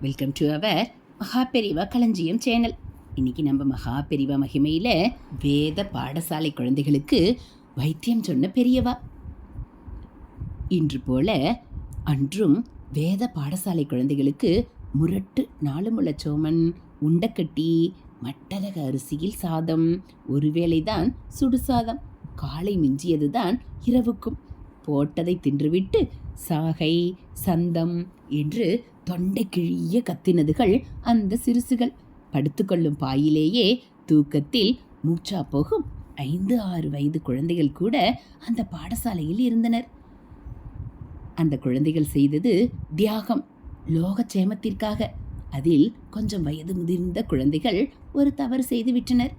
Welcome to our Maha Periyava களஞ்சியம் channel இன்னைக்கு நம்ம மகாபெரிவா மகிமையில் வேத பாடசாலை குழந்தைகளுக்கு வைத்தியம் சொன்ன பெரியவா. இன்று போல அன்றும் வேத பாடசாலை குழந்தைகளுக்கு முரட்டு நாலு முளச்சோமன் உண்டக்கட்டி மட்டரக அரிசியில் சாதம் ஒருவேளைதான் சுடுசாதம் காலை மிஞ்சியதுதான் இரவுக்கும். போட்டதை தின்றுவிட்டு சாகை சந்தம் என்று தொண்டை கிழிய கத்தினதுகள் அந்த சிறுசுகள். படுத்துக்கொள்ளும் பாயிலேயே தூக்கத்தில் மூச்சா போகும் ஐந்து ஆறு வயது குழந்தைகள் கூட அந்த பாடசாலையில் இருந்தனர். அந்த குழந்தைகள் செய்தது தியாகம் லோகச்சேமத்திற்காக அதில் கொஞ்சம் வயது முதிர்ந்த குழந்தைகள் ஒரு தவறு செய்து விட்டனர்.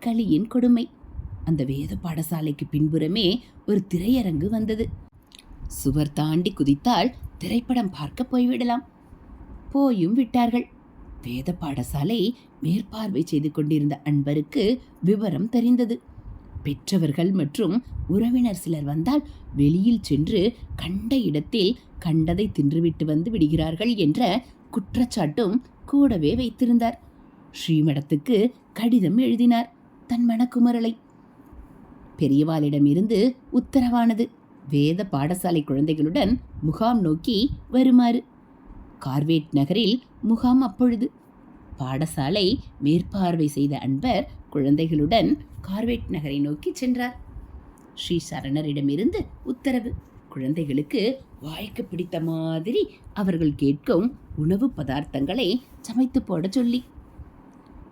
களியின் கொடுமை. அந்த வேத பாடசாலைக்கு பின்புறமே ஒரு திரையரங்கு வந்தது. சுவர் தாண்டி குதித்தால் திரைப்படம் பார்க்க போய்விடலாம். போயும் விட்டார்கள். வேத பாடசாலை மேற்பார்வை செய்து கொண்டிருந்த அன்பருக்கு விவரம் தெரிந்தது. பெற்றவர்கள் மற்றும் உறவினர் சிலர் வந்தால் வெளியில் சென்று கண்ட இடத்தில் கண்டதை தின்றுவிட்டு வந்து விடுகிறார்கள் என்ற குற்றச்சாட்டும் கூடவே வைத்திருந்தார். ஸ்ரீமடத்துக்கு கடிதம் எழுதினார் தன் மனக்குமரலை. பெரியவாளிடமிருந்து உத்தரவானது. வேத பாடசாலை குழந்தைகளுடன் முகாம் நோக்கி வருமாறு. கார்வேட் நகரில் முகாம் அப்பொழுது. பாடசாலை மேற்பார்வை செய்த அன்பர் குழந்தைகளுடன் கார்வேட் நகரை நோக்கி சென்றார். ஸ்ரீ சரணரிடமிருந்து உத்தரவு. குழந்தைகளுக்கு வாய்க்கு பிடித்த மாதிரி அவர்கள் கேட்கும் உணவு பதார்த்தங்களை சமைத்து போட சொல்லி.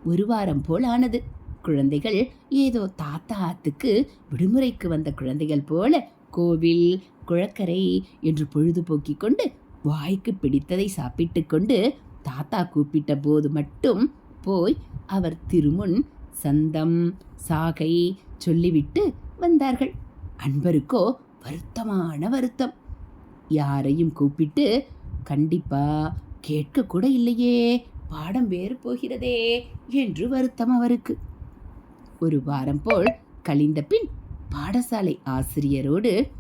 ஒரு வாரம் போல் ஆனது. குழந்தைகள் ஏதோ தாத்தா ஆத்துக்கு விடுமுறைக்கு வந்த குழந்தைகள் போல கோவில் குளக்கரை என்று பொழுதுபோக்கிக் கொண்டு வாய்க்கு பிடித்ததை சாப்பிட்டு கொண்டு தாத்தா கூப்பிட்ட போது மட்டும் போய் அவர் திருமுன் சந்தம் சாகை சொல்லிவிட்டு வந்தார்கள். அன்பருக்கோ வருத்தமான வருத்தம். யாரையும் கூப்பிட்டு கண்டிப்பா கேட்க கூட இல்லையே பாடம் வேறு போகிறதே என்று வருத்தம் அவருக்கு. ஒரு வாரம் போல் கழிந்த பின் பாடசாலை ஆசிரியரோடு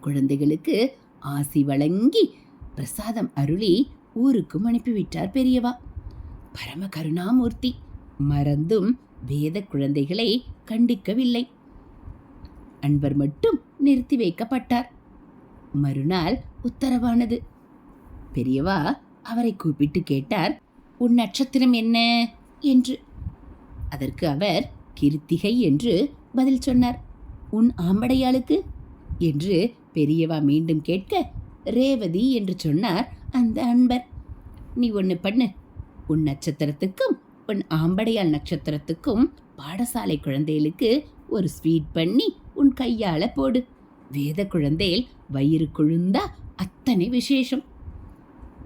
குழந்தைகளுக்கு ஆசி வழங்கி பிரசாதம் அருளி ஊருக்கும் அனுப்பிவிட்டார் பெரியவா. பரம கருணாமூர்த்தி மறந்தும் வேத குழந்தைகளை கண்டிக்கவில்லை. அன்பர் மட்டும் நிறுத்தி வைக்கப்பட்டார். மறுநாள் உத்தரவானது. பெரியவா அவரை கூப்பிட்டு கேட்டார் உன் நட்சத்திரம் என்ன? என்று. அதற்கு அவர் கிருத்திகை என்று பதில் சொன்னார். உன் ஆம்படையாளுக்கு? என்று பெரியவா மீண்டும் கேட்க ரேவதி என்று சொன்னார் அந்த அன்பர். நீ ஒன்று பண்ணு. உன் நட்சத்திரத்துக்கும் உன் ஆம்படையாள் நட்சத்திரத்துக்கும் பாடசாலை குழந்தைகளுக்கு ஒரு ஸ்வீட் பண்ணி உன் கையால் போடு. வேத குழந்தையில் வயிறு கொழுந்தா அத்தனை விசேஷம்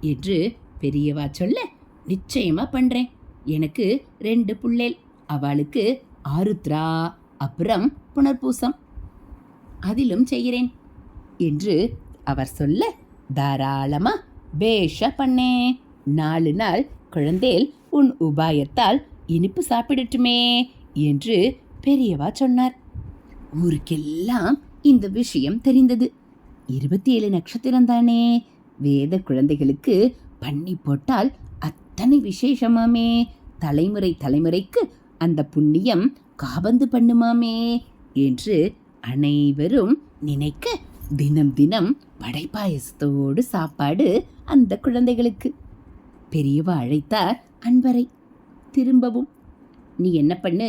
என்று பெரியவா சொல்ல நிச்சயமா பண்றேன். எனக்கு ரெண்டு புள்ளேல். அவளுக்கு ஆருத்ரா அப்புறம் புனர்பூசம். அதிலும் செய்கிறேன் என்று அவர் சொல்ல தாராளமா பேஷ பண்ணே. நாலு நாள் குழந்தேல் உன் உபாயத்தால் இனிப்பு சாப்பிடட்டுமே என்று பெரியவா சொன்னார். ஊருக்கெல்லாம் இந்த விஷயம் தெரிந்தது. இருபத்தி ஏழு நட்சத்திரம் தானே. வேத குழந்தைகளுக்கு பண்ணி போட்டால் அத்தனை விசேஷமாமே. தலைமுறை தலைமுறைக்கு அந்த புண்ணியம் காபந்து பண்ணுமாமே என்று அனைவரும் நினைக்க தினம் தினம் வடைப்பாயசத்தோடு சாப்பாடு அந்த குழந்தைகளுக்கு. பெரியவா அழைத்தார் அன்பரை திரும்பவும். நீ என்ன பண்ணு?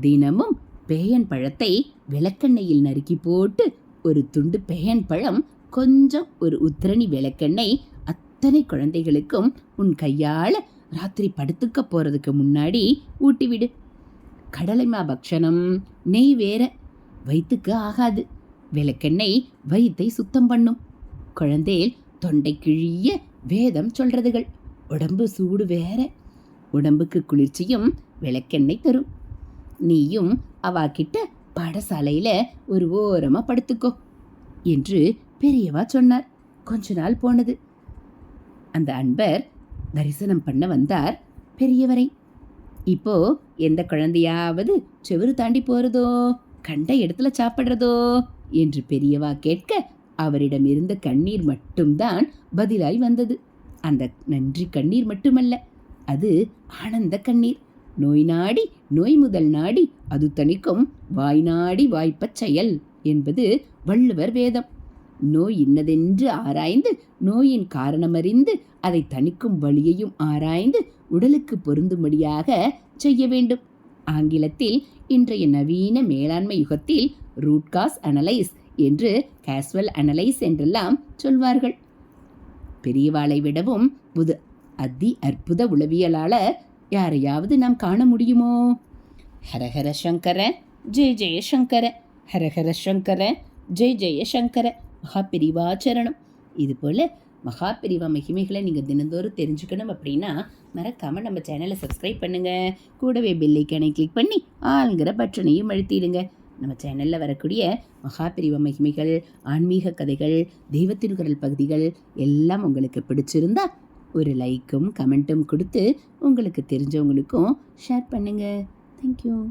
தினமும் பேயன் பழத்தை விளக்கெண்ணெயில் நறுக்கி போட்டு ஒரு துண்டு பேயன் பழம் கொஞ்சம் ஒரு உத்திரணி விளக்கெண்ணெய் அத்தனை குழந்தைகளுக்கும் உன் கையால் ராத்திரி படுத்துக்க போகிறதுக்கு முன்னாடி ஊட்டிவிடு. கடலைமா பக்ஷணம். நெய் வேற வயிற்றுக்கு ஆகாது. விளக்கெண்ணெய் வயிற்றை சுத்தம் பண்ணும். குழந்தையில் தொண்டை கிழிய வேதம் சொல்றதுகள். உடம்பு சூடு வேற. உடம்புக்கு குளிர்ச்சியும் விளக்கெண்ணெய் தரும். நீயும் அவா கிட்ட ஒரு ஓரமாக படுத்துக்கோ என்று பெரியவா சொன்னார். கொஞ்ச நாள் போனது. அந்த அன்பர் தரிசனம் பண்ண வந்தார் பெரியவரை. இப்போ எந்த குழந்தையாவது செவரு தாண்டி போறதோ கண்ட இடத்துல சாப்பிடுறதோ என்று பெரியவா கேட்க அவரிடம் இருந்த கண்ணீர் மட்டும்தான் பதிலாய் வந்தது. அந்த நன்றி கண்ணீர் மட்டுமல்ல அது ஆனந்த கண்ணீர். நோய் நாடி நோய் முதல் நாடி அது தணிக்கும் வாய் நாடி வாய்ப்பச் செயல் என்பது வள்ளுவர் வேதம். நோய் இன்னதென்று ஆராய்ந்து நோயின் காரணமறிந்து அதை தணிக்கும் வழியையும் ஆராய்ந்து உடலுக்கு பொருந்தும்படியாக செய்ய வேண்டும். ஆங்கிலத்தில் இன்றைய நவீன மேலாண்மை யுகத்தில் ரூட் காஸ் அனலைஸ் என்று கேஸ்வல் அனலைஸ் என்றெல்லாம் சொல்வார்கள். பெரியவாளை விடவும் புது அதி அற்புத உளவியலாளர் யாரையாவது நாம் காண முடியுமோ? ஹரஹர சங்கர ஜெய ஜெய சங்கர ஹரஹர சங்கர ஜெய ஜெய சங்கர மகா பெரிவாச்சரணம் இது போல் மகா மகிமைகளை நீங்கள் தினந்தோறும் தெரிஞ்சுக்கணும் அப்படின்னா மறக்காமல் நம்ம சேனலை சப்ஸ்கிரைப் பண்ணுங்கள் கூடவே பெல்லைக்கானை கிளிக் பண்ணி ஆளுங்கிற பட்டனையும் அழுத்திடுங்க. நம்ம சேனலில் வரக்கூடிய மகா மகிமைகள் ஆன்மீக கதைகள் தெய்வத்திருக்குறள் பகுதிகள் எல்லாம் உங்களுக்கு பிடிச்சிருந்தா ஒரு லைக்கும் கமெண்ட்டும் கொடுத்து உங்களுக்கு தெரிஞ்சவங்களுக்கும் ஷேர் பண்ணுங்கள் தேங்க்யூ